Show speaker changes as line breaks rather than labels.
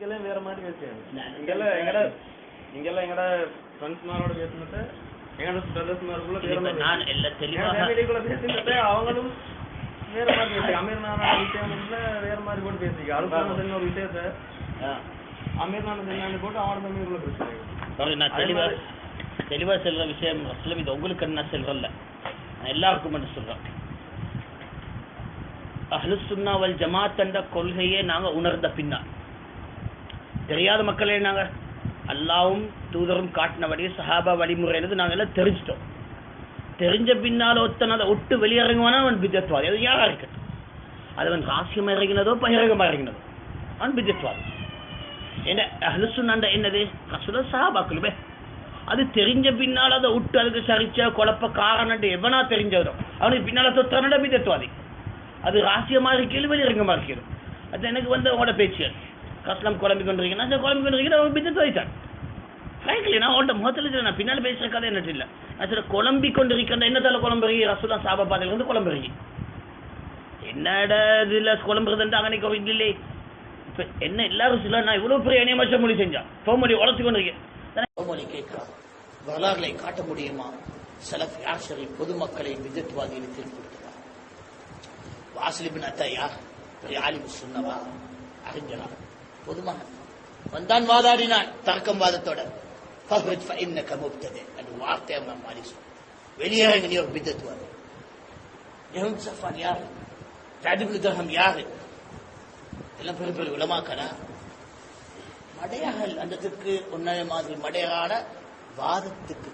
எங்கட இங்கெல்லாம் எங்கட ஃப்ரெண்ட்ஸ்மாரோட பேசுனத எங்கட பிரதர்ஸ்மாருக்குள்ள வேற
இப்ப
மாதிரி
நான் எல்லாம் தெளிவாக
ஃபேமிலிக்குள்ள பேசினத அவங்களும் வேற மாதிரி பேசி அமீர் நானா விஷயம் வேற மாதிரி போட்டு பேசிக்க அல்பான ஒரு விஷயத்த. அமீர் சென்னான்னு போட்டு அவனோட பேசுறாங்க
sorry, நான் தெளிவா தெளிவா சொல்ற விஷயம் அஸ்லம் இது உங்களுக்கு என்ன சொல்றல்ல. நான் எல்லாருக்கும் மட்டும் சொல்றேன். அஹ்லுசுன்னா வல் ஜமாத் என்ற கொள்கையை நாங்க உணர்ந்த பின்னால். தெரியாத மக்கள் நாங்க. அல்லாவும் தூதரும் காட்டினபடி சஹாபா வழிமுறையினது நாங்க எல்லாம் தெரிஞ்சிட்டோம். தெரிஞ்ச பின்னால் ஒருத்தன் அதை விட்டு வெளியிறங்குவானா அவன் பிஜத்வாதி. அது யாரா இருக்கட்டும். அது அவன் ராசியமாக இறங்கினதோ பகிரங்கமா இறங்கினதோ அவன் பிஜத்வாதி. என்ன அஹ்லுசுன்னாண்ட என்னது? ரசுல சஹாபாக்களுமே அது தெரிஞ்ச பின்னால் அதை விட்டு அதுக்கு சரிச்ச குழப்ப காரணம் எவனா தெரிஞ்சதோ அவனுக்கு பின்னால தொத்தானட பிஜத்வாதி. அது ராசியமாக இருக்கிறது வெளியிறங்கமா இருக்கிறது. அது எனக்கு வந்து உங்களோட பேச்சு. கஸ்லம் குழம்பி கொண்டிருக்கீங்க நான் குழம்பி கொண்டிருக்கிறேன் அவங்க பிஜத்வாதி போயிட்டான். ஃப்ராங்க்லி நான் உன்ட்ட முகத்தில் நான் பின்னால் பேசுகிற கதை என்ன இல்லை. நான் சில குழம்பி கொண்டிருக்கின்ற என்னத்தால குழம்புறீங்க? ரசூலா சாபா பாதையில குழம்பு குழம்புறீங்க. என்னடா இதுல குழம்புறதுன்ட்டு அங்கனைக்கு ஒரு இது இல்லை இப்போ என்ன எல்லாரும் சொல்ல நான் இவ்வளவு பெரிய இணையமற்ற மொழி செஞ்சா? மொழி உழைச்சு கொண்டிருக்கேன். மொழி கேட்கிறான். வரலாறுகளை காட்ட முடியுமா? சலஃப் யார் சரி பொதுமக்களை விதத்வாதியில் தீர்ப்படுத்துவார் வாசலிபின் அத்தையா யார் பெரிய ஆலிம் சொன்னவா அறிஞரா? பொதுமகன் வந்தான் வாதாடினான் தர்க்கம் வாதத்தோட ஃபஹ்ரஜ் ஃபஇன்னக முப்ததி அது வார்த்தை அவன் மாறி சொன்னான் வெளியேறங்க நீ ஒரு விதத்வாதி எம் சஃபான் யாரு? ஜாதிபுல் தர்ஹம் யாரு? எல்லாம் பெரிய பெரிய உலமாக்கனா மடையர்கள் அந்தத்துக்கு உன்னைய மாதிரி மடையரான வாதத்துக்கு